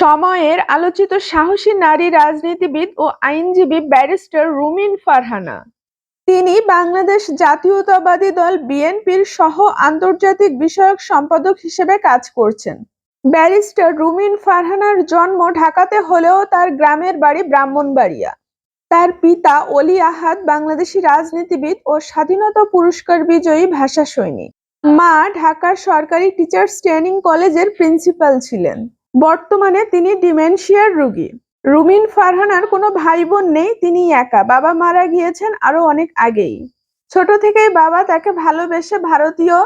সময়ের আলোচিত সাহসী নারী রাজনীতিবিদ ও আইনজীবী ব্যারিস্টার রুমিন ফারহানা। তিনি বাংলাদেশ জাতীয়তাবাদী দল বিএনপির সহ আন্তর্জাতিক বিষয়ক সম্পাদক হিসেবে কাজ করছেন। ব্যারিস্টার রুমিন ফারহানার জন্ম ঢাকাতে হলেও তার গ্রামের বাড়ি ব্রাহ্মণবাড়িয়া। তার পিতা অলি আহাদ বাংলাদেশী রাজনীতিবিদ ও স্বাধীনতা পুরস্কার বিজয়ী ভাষা সৈনিক। মা ঢাকার সরকারি টিচার্স ট্রেনিং কলেজের প্রিন্সিপাল ছিলেন। বর্তমানে তিনি ডিমেনশিয়ার রুগী। রুমিন ফারহানার কোনো ভাই বোন নেই তিনি একা। বাবা মারা গিয়েছেন আরও অনেক আগেই। ছোট থেকেই বাবা তাকে ভালোবেসে ভারতীয়,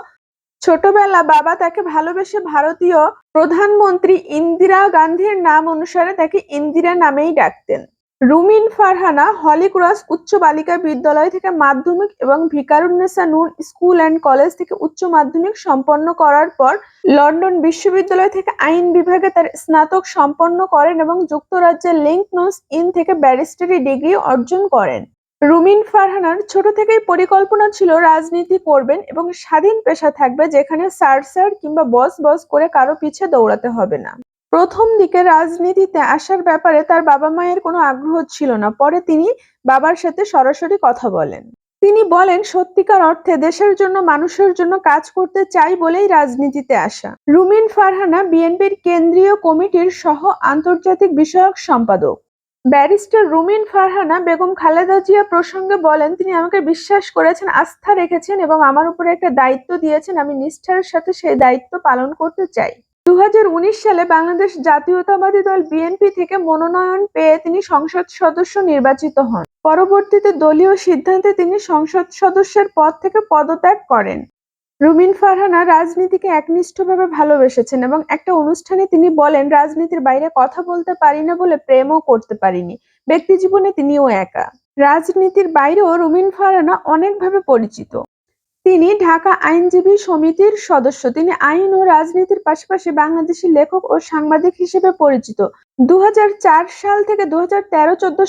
ছোটবেলা বাবা তাকে ভালোবেসে ভারতীয় প্রধানমন্ত্রী ইন্দিরা গান্ধীর নাম অনুসারে তাকে ইন্দিরা নামেই ডাকতেন। রুমিন ফারহানা হলিক্রস উচ্চ বালিকা বিদ্যালয় থেকে মাধ্যমিক এবং Viqarunnisa Noon school and college থেকে উচ্চ মাধ্যমিক সম্পন্ন করার পর লন্ডন বিশ্ববিদ্যালয় থেকে আইন বিভাগে তার স্নাতক সম্পন্ন করেন এবং যুক্তরাজ্যের লিঙ্কনস ইন থেকে ব্যারিস্টারি ডিগ্রি অর্জন করেন। রুমিন ফারহানার ছোট থেকেই পরিকল্পনা ছিল রাজনীতি করবেন এবং স্বাধীন পেশা থাকবে যেখানে স্যার স্যার কিংবা বস বস করে কারও পিছে দৌড়াতে হবে না। প্রথম দিকে রাজনীতিতে আসার ব্যাপারে তার বাবা মায়ের কোনো আগ্রহ ছিল না। পরে তিনি বাবার সাথে সরাসরি কথা বলেন। তিনি বলেন, সত্যিকার অর্থে দেশের জন্য, মানুষের জন্য কাজ করতে চাই বলেই রাজনীতিতে আসা। রুমিন ফারহানা বিএনপির কেন্দ্রীয় কমিটির সহ আন্তর্জাতিক বিষয়ক সম্পাদক। ব্যারিস্টার রুমিন ফারহানা বেগম খালেদা জিয়া প্রসঙ্গে বলেন, তিনি আমাকে বিশ্বাস করেছেন, আস্থা রেখেছেন এবং আমার উপরে একটা দায়িত্ব দিয়েছেন। আমি নিষ্ঠার সাথে সেই দায়িত্ব পালন করতে চাই। দু হাজার উনিশ সালে বাংলাদেশ জাতীয়তাবাদী দল বিএনপি থেকে মনোনয়ন পেয়ে তিনি সংসদ সদস্য নির্বাচিত হন। পরবর্তীতে দলীয় সিদ্ধান্তে তিনি সংসদ সদস্যের পদ থেকে পদত্যাগ করেন। রুমিন ফারহানা রাজনীতিকে একনিষ্ঠভাবে ভালোবেসেছেন এবং একটা অনুষ্ঠানে তিনি বলেন, রাজনীতির বাইরে কথা বলতে পারি না বলে প্রেমও করতে পারিনি। ব্যক্তি জীবনে তিনিও একা। রাজনীতির বাইরেও রুমিন ফারহানা অনেকভাবে পরিচিত। তিনি ঢাকা আইনজীবী সমিতির সদস্য। তিনি আইন ও রাজনীতির পাশাপাশি বাংলাদেশি লেখক ও সাংবাদিক হিসেবে পরিচিত। দুই হাজার চার সাল থেকে দু হাজার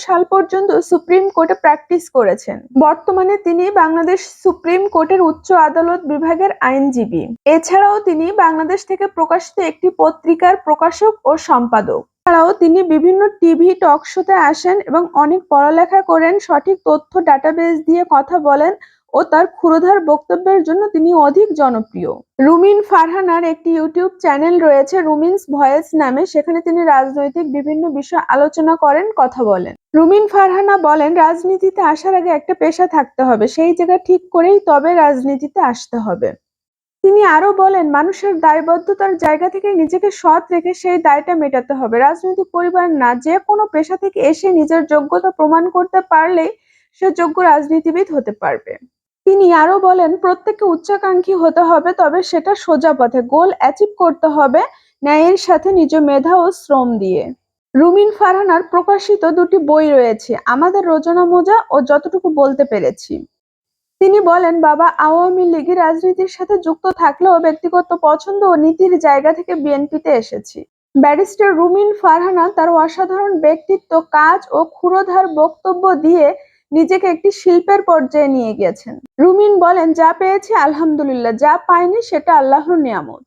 সাল পর্যন্ত সুপ্রিম কোর্টে প্র্যাকটিস করেছেন। বর্তমানে তিনি বাংলাদেশ সুপ্রিম কোর্টের উচ্চ আদালত বিভাগের আইনজীবী। এছাড়াও তিনি বাংলাদেশ থেকে প্রকাশিত একটি পত্রিকার প্রকাশক ও সম্পাদক। ছাড়াও তিনি বিভিন্ন টিভি, টক শোতে আসেন এবং অনেক পড়ালেখা করেন, সঠিক তথ্য ডাটাবেস দিয়ে কথা বলেন ও তার ক্ষুরধার বক্তব্যের জন্য তিনি অধিক জনপ্রিয়। রুমিন ফারহানার একটি ইউটিউব চ্যানেল রয়েছে রুমিনস ভয়েস নামে। সেখানে তিনি রাজনৈতিক বিভিন্ন বিষয় আলোচনা করেন, কথা বলেন। রুমিন ফারহানা বলেন, রাজনীতিতে আসার আগে একটা পেশা থাকতে হবে, সেই জায়গা ঠিক করেই তবে রাজনীতিতে আসতে হবে। তিনি আরও বলেন, মানুষের দায়বদ্ধতার জায়গা থেকে নিজেকে সৎ রেখে সেই দায়টা মেটাতে হবে। রাজনৈতিক পরিবার না, যে কোনো পেশা থেকে এসে নিজের যোগ্যতা প্রমাণ করতে পারলেই সে যোগ্য রাজনীতিবিদ হতে পারবে। তিনি আরও বলেন, প্রত্যেককে উচ্চাকাঙ্ক্ষী হতে হবে, তবে সেটা সোজা পথে। গোল অ্যাচিভ করতে হবে ন্যায়ের সাথে নিজ মেধা ও শ্রম দিয়ে। রুমিন ফারহানার প্রকাশিত দুটি বই রয়েছে, আমাদের রোজনা মোজা ও যতটুকু বলতে পেরেছি। তিনি বলেন, বাবা, আওয়ামী লীগের রাজনীতির সাথে যুক্ত থাকলেও ব্যক্তিগত পছন্দ ও নীতির জায়গা থেকে বিএনপিতে এসেছি। ব্যারিস্টার রুমিন ফারহানা তার অসাধারণ ব্যক্তিত্ব, কাজ ও ক্ষুরোধার বক্তব্য দিয়ে নিজেকে একটি শিল্পের পর্যায়ে নিয়ে গিয়েছেন। রুমিন বলেন, যা পেয়েছি আলহামদুলিল্লাহ, যা পায়নি সেটা আল্লাহর নিয়ামত।